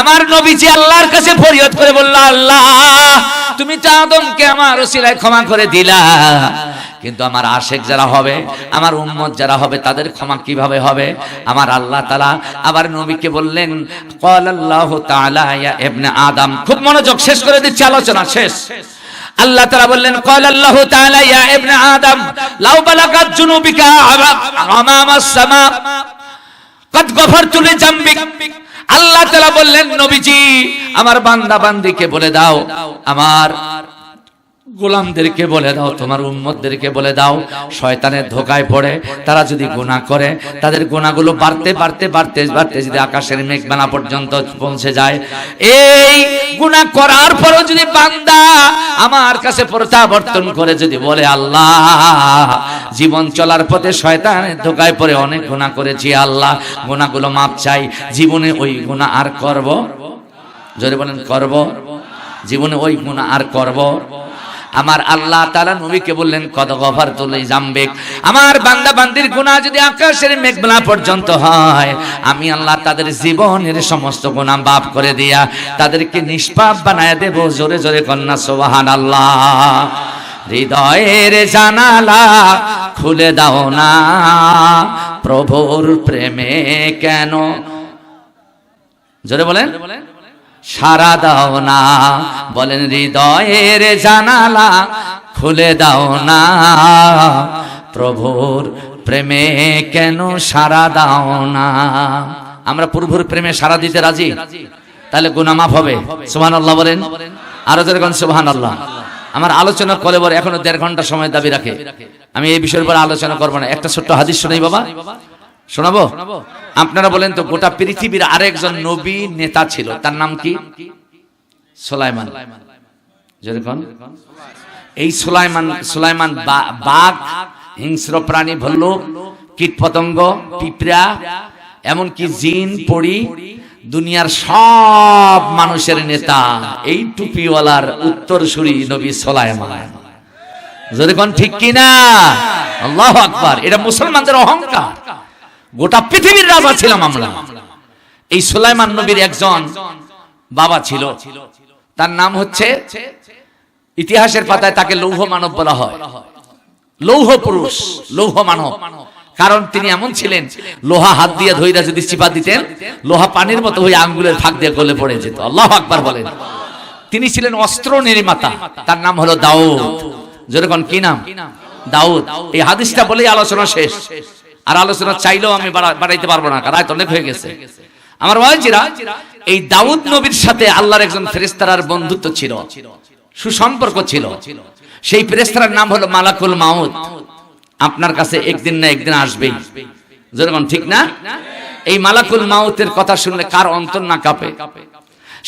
আমার নবীজি আল্লাহর কাছে ফরিয়াদ করে বলল, আল্লাহ, তুমি তো আদমকে আমার ওসিলায় ক্ষমা করে দিলা। কিন্তু আমার আশেক যারা হবে, আমার উম্মত যারা হবে, তাদের ক্ষমা কীভাবে হবে? আমার আল্লাহ তালা আবার নবীকে বললেন কল আল্লাহ তাআলা ইয়া ইবনে আদম। খুব মনোযোগ শেষ করে দিচ্ছি, আলোচনা শেষ। আল্লাহ তাআলা বললেন কল আল্লাহ তাআলা ইয়া ইবনে আদম, লাউ বালাগাত জুনুবিকা আমামাস সামা, কদ গফরতু লিজামবিক আল্লাহ তালা বললেন, নবীজি, আমার বান্দা বান্দিকে বলে দাও, আমার গোলামদেরকে বলে দাও, তোমার উম্মতদেরকে বলে দাও, শয়তানের ধোকায় পড়ে, তারা যদি গুনাহ করে, তাদের গুনাহগুলো বাড়তে বাড়তে বাড়তে বাড়তে যদি আকাশের মেঘবানা পর্যন্ত পৌঁছে যায়, এই গুনাহ করার পরও যদি বান্দা আমার কাছে প্রত্যাবর্তন করে, যদি বলে, আল্লাহ জীবন চলার পথে শয়তানের ধোকায় পড়ে, অনেক গুনাহ করেছি আল্লাহ। গুনাহগুলো মাপ চাই। জীবনে ওই গুনাহ আর করব? জোরে বলেন, করব? জীবনে ওই গুনাহ আর করব? আমার আল্লাহ তাআলা নবীকে বললেন, কদ গফার তুলে জামবেক আমার বান্দা বান্দির গুনাহ যদি আকাশের মেঘলা পর্যন্ত হয়, আমি আল্লাহ তাদের জীবনের সমস্ত গুনাহ মাফ করে দিয়া তাদেরকে নিষ্পাপ বানায় দেব। জোরে জোরে কন্যা, সুবহানাল্লাহ। হৃদয়ের জানালা খুলে দাও না। প্রভুর প্রেমে কেন? জোরে বলেন। সারা দাও না। বলেন, হৃদয়ের জানালা খুলে দাও না। প্রভুর প্রেমে কেন সারা দাও না? আমরা প্রভুর প্রেমে সারা দিতে রাজি? তাহলে গুনাহ মাফ হবে। সুবহান আল্লাহ বলেন। আরও যেরকম সুবহান আল্লাহ আমার আলোচনা করে বলে এখনও দেড় ঘণ্টা সময় দাবি রাখে। আমি এই বিষয়ের উপর আলোচনা করব না। একটা ছোট্ট হাদিস শোনাই বাবা। শোনাবো? আপনারা বলেন তো, গোটা পৃথিবীর আরেকজন নবী নেতা ছিল। তার নাম কি? সোলাইমান। এই সুলাইমান সুলাইমান বাঘ, হিংস্র প্রাণী, ভল্লুক কীট পতঙ্গ পিঁপড়া, এমনকি জিন পড়ি দুনিয়ার সব মানুষের নেতা, এই টুপিওয়ালার উত্তরসূরি নবী সোলাইমান। যদি কোন ঠিক কিনা? আল্লাহ আকবার, এটা মুসলমানদের অহংকার। গোটা পৃথিবীর রাজা ছিলাম আমরা। এই সুলাইমান নবীর একজন বাবা ছিল। তার নাম হচ্ছে, ইতিহাসের পাতায় তাকে লৌহ মানব বলা হয়। লৌহ পুরুষ, লৌহ মানব। কারণ তিনি এমন ছিলেন, লোহা হাত দিয়ে ধইরা যদি চিপা দিতেন, লোহা পানির মতো হয়ে আঙ্গুলের ফাঁক দিয়ে গলে পড়ে যেত। আল্লাহ আকবার বলেন। তিনি ছিলেন অস্ত্র নির্মাতা, তার নাম হলো দাউদ। যেরকম কি নাম? দাউদ। এই হাদিসটা বলেই আলোচনা শেষ। আর আলোচনা চাইলেও আমি বাড়াইতে পারব না রাত অনেক হয়ে গেছে। আমার ওয়াজিরা, এই দাউদ নবীর সাথে আল্লাহর একজন ফেরেস্তার বন্ধুত্ব ছিল, সুসম্পর্ক ছিল। সেই ফেরেস্তার নাম হলো মালাকুল মাউদ আপনার কাছে একদিন না একদিন আসবেই। যেরকম ঠিক না? এই মালাকুল মাউতের কথা শুনলে কার অন্তর না কাঁপে?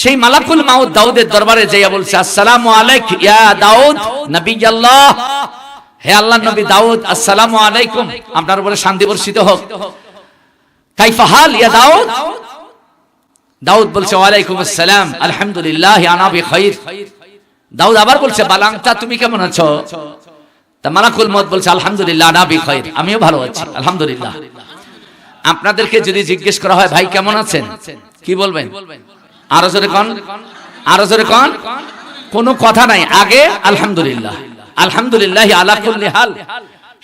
সেই মালাকুল মাউদ দাউদের দরবারে যাইয়া বলছে, আসসালামু আলাইক ইয়া দাউদ নবী আল্লাহ হে আল্লাহ নবী দাউদ, আসসালামু আলাইকুম। আপনার উপরে শান্তি বর্ষিত হোক। কাইফা হাল ইয়া দাউদ? দাউদ বলছে, ওয়ালাইকুম আসসালাম, আলহামদুলিল্লাহ, আনা বিখাইর দাউদ আবার বলছে বালাংতা তুমি কেমন আছো? তা মালাকুল মত বলছে, আলহামদুলিল্লাহ আনা বিখাইর আমিও ভালো আছি, আলহামদুলিল্লাহ। আপনাদেরকে যদি জিজ্ঞেস করা হয়, ভাই, কেমন আছেন? কি বলবেন? আরও জোরে কন, আরও জোরে কন। কোনো কথা নাই, আগে আলহামদুলিল্লাহ আলহামদুলিল্লাহ আলা কুল্লি হাল,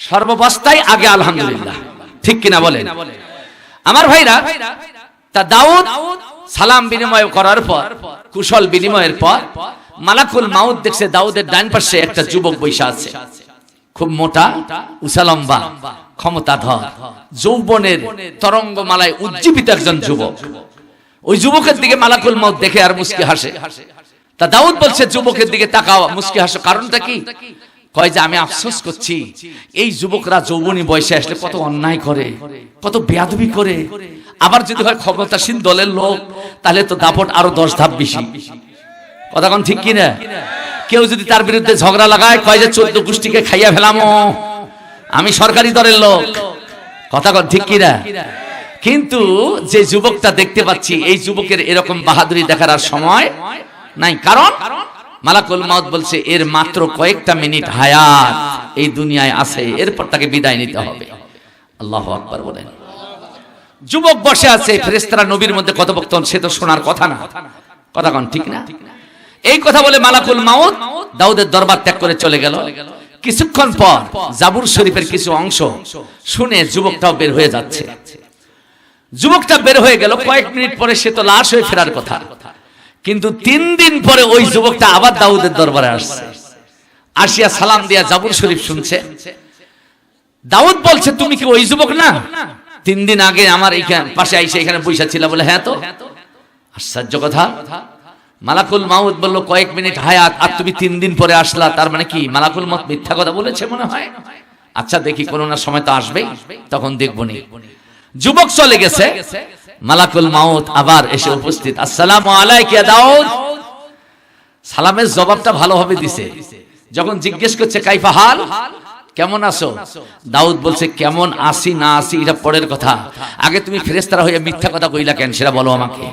সর্বাবস্থায় আগে আলহামদুলিল্লাহ, ঠিক কিনা বলেন? আমার ভাইরা, তা দাউদ সালাম বিনিময় করার পর, কুশল বিনিময়ের পর, মালাকুল মাউদ দেখছে দাউদের ডান পাশে একটা যুবক বৈশা আছে। খুব মোটা উসালম্বা ক্ষমতাধর, যৌবনের তরঙ্গমালায় উজ্জীবিত একজন যুবক। ওই যুবকের দিকে মালাকুল মাউদ দেখে আর মুস্কি হাসে। তা দাউদ বলছে, যুবকের দিকে তাকাও, মুস্কি হাসো। কারণটা কি? কয় যে, আমি আফসোস করছি, এই যুবকরা যৌবনী বয়সে আসলে কত অন্যায় করে, কত বেয়াদবি করে। আবার যদি হয় ক্ষমতাসীন দলের লোক, তাহলে তো দাপট আরও দশ ধাপ বেশি। কথা কোন ঠিক কিনা? কেউ যদি তার বিরুদ্ধে ঝগড়া লাগায়, কয় যে চোদ্দ গোষ্ঠীকে খাইয়া ফেলামো। আমি সরকারি দলের লোক। কথা কন, ঠিক কিনা? কিন্তু যে যুবকটা দেখতে পাচ্ছি, এই যুবকের এরকম বাহাদুরি দেখার আর সময় নাই। কারণ মালাকুল মাউত বলছে, এর মাত্র কয়েকটা মিনিট হায়াত এই দুনিয়ায় আছে, এরপর তাকে বিদায় নিতে হবে। আল্লাহ আকবার বলেন। যুবক বসে আছে ফেরেস্তারা নবীর মধ্যে কথোপকথন, সে তো শোনার কথা না। কথা কন, ঠিক না? এই কথা বলে মালাকুল মাউত দাউদের দরবার ত্যাগ করে চলে গেল। কিছুক্ষণ পর জাবুর শরীফের কিছু অংশ শুনে যুবকটাও বের হয়ে যাচ্ছে। যুবকটা বের হয়ে গেল, কয়েক মিনিট পরে সে তো লাশ হয়ে ফেরার কথা। কিন্তু তিন দিন পরে ওই যুবকটা আবার দাউদের দরবারে আসছে। আসিয়া সালাম দিয়া জাবুর শরীফ শুনছে। দাউদ বলছে, তুমি কি ওই যুবক না? তিন দিন আগে আমার এইখানে পাশে আইসে এখানে বৈশা ছিল বলে হ্যাঁ তো। আশ্চর্য কথা। মালাকুল মাউদ বলল, কয়েক মিনিট হায়াত, আর তুমি তিন দিন পরে আসলা। তার মানে কি? মালাকুল মত মিথ্যা কথা বলেছে মনে হয়? আচ্ছা দেখি কোনো না সময় তো আসবেই, তখন দেখব নি যুবক চলে গেছে। মালাকুল মাউত আবার এসে উপস্থিত। আসসালামু আলাইকা দাউদ। সালামের জবাবটা ভালোভাবে দিছে। যখন জিজ্ঞেস করছে, কাইফা হাল? কেমন আছো? দাউদ বলছে, কেমন আসি না আসি এটা পরের কথা। আগে তুমি ফেরেস্তারা হয়ে মিথ্যা কথা কইলা কেন? সেটা বলো আমাকে।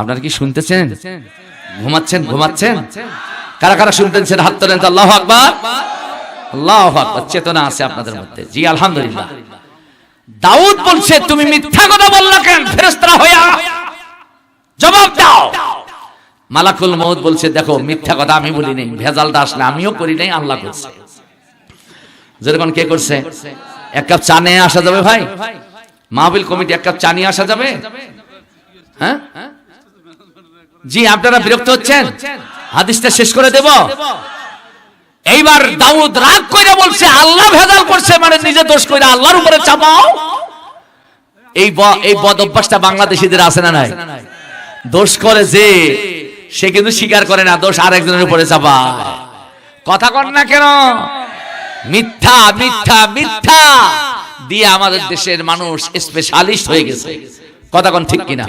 আপনারা কি শুনতেছেন? ঘুমাচ্ছেন? ঘুমাচ্ছেন? কারা কারা শুনতেছেন? হাত তোলেন আল্লাহ আকবার। আল্লাহ আকবার, চেতনা আছে আপনাদের মধ্যে। জি, আলহামদুলিল্লাহ। দাউদ বলছে, তুমি মিথ্যা কথা বললা কেন ফেরেস্তারা হইয়া জবাব দাও। মালাকুল মৌত বলছে, দেখো, মিথ্যা কথা আমি বলি নাই, ভেজালটা আসলে আমিও করি নাই, আল্লাহ করছে। যেরকম কে করছে? এক কাপ চা নিয়ে আসা যাবে ভাই? মাহবিল কমিটি এক কাপ চা নিয়ে আসা যাবে? হ্যাঁ? জি, আপনারা বিরক্ত হচ্ছেন? হাদিসটা শেষ করে দেব। এইবার দাউদ রাগ করে বলছে, আল্লাহ ভেজাল করছে মানে নিজে দোষ করে আল্লাহর উপরে চাপাও। এই এই বদ অভ্যাসটা বাংলাদেশিদের আছে না নাই? দোষ করে যে, সে কিন্তু স্বীকার করে না, দোষ আরেকজনের উপরে চাপা কথা কর না কেন? মিথ্যা মিথ্যা মিথ্যা দিয়ে আমাদের দেশের মানুষ স্পেশালিস্ট হয়ে গেছে। কথা কোন ঠিক কিনা?